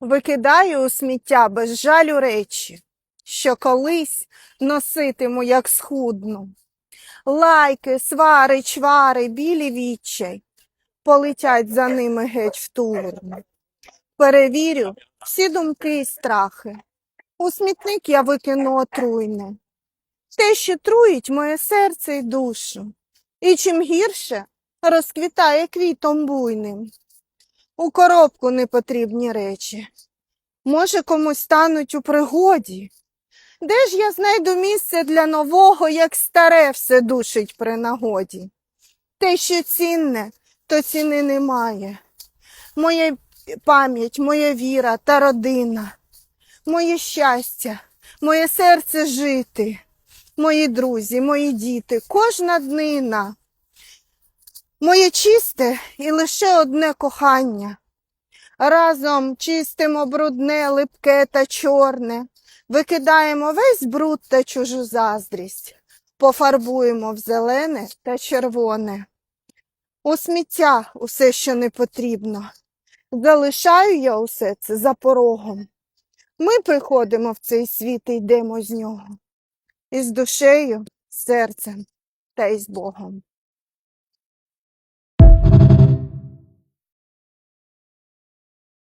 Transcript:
Викидаю у сміття без жалю речі, що колись носитиму, як схудну. Лайки, свари, чвари, білі відчай полетять за ними геть в турну. Перевірю всі думки і страхи. У смітник я викину отруйне. Те, що труїть моє серце і душу. І чим гірше розквітає квітом буйним. У коробку непотрібні речі. Може, комусь стануть у пригоді. Де ж я знайду місце для нового, як старе все душить при нагоді? Те, що цінне, то ціни немає. Моя пам'ять, моя віра та родина, моє щастя, моє серце жити, мої друзі, мої діти, кожна днина. Моє чисте і лише одне кохання. Разом чистимо брудне, липке та чорне, викидаємо весь бруд та чужу заздрість, пофарбуємо в зелене та червоне. У сміття усе, що не потрібно. Залишаю я усе це за порогом. Ми приходимо в цей світ і йдемо з нього. Із душею, серцем та із Богом.